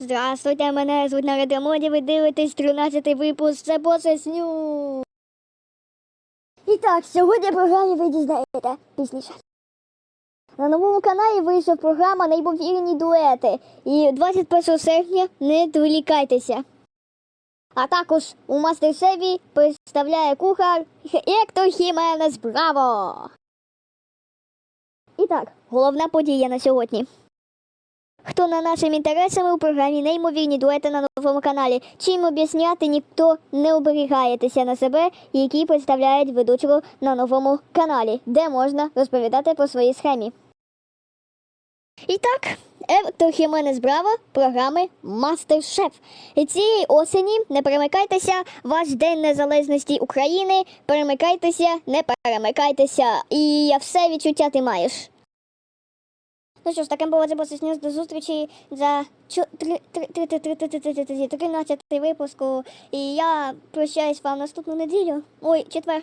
Здравствуйте, мене звуть Нарада Моді, ви дивитесь 13-й випуск це Ню. І так, сьогодні програмі ви дізнаєте пізніше. На новому каналі вийшла програма Неймовірні дуети. І 21 серпня не відволікайтеся. А також у мастер-шефі представляє кухар Ектор Хіменес Браво! І так, головна подія на сьогодні. Хто на нашим інтересами у програмі неймовірні дуети на новому каналі. Чим об'ясняти ніхто не оберігаєтеся на себе, які представляють ведучого на новому каналі, де можна розповідати про свої схемі. І так, Ектор Хіменес Браво програми Мастер-Шеф. Цієї осені не перемикайтеся, ваш День Незалежності України. Перемикайтеся, не перемикайтеся. І все відчуття ти маєш. Ну що ж, таким було це до зустрічі за 13 випуску. І я прощаюсь вам наступну неділю. Ой, четвер.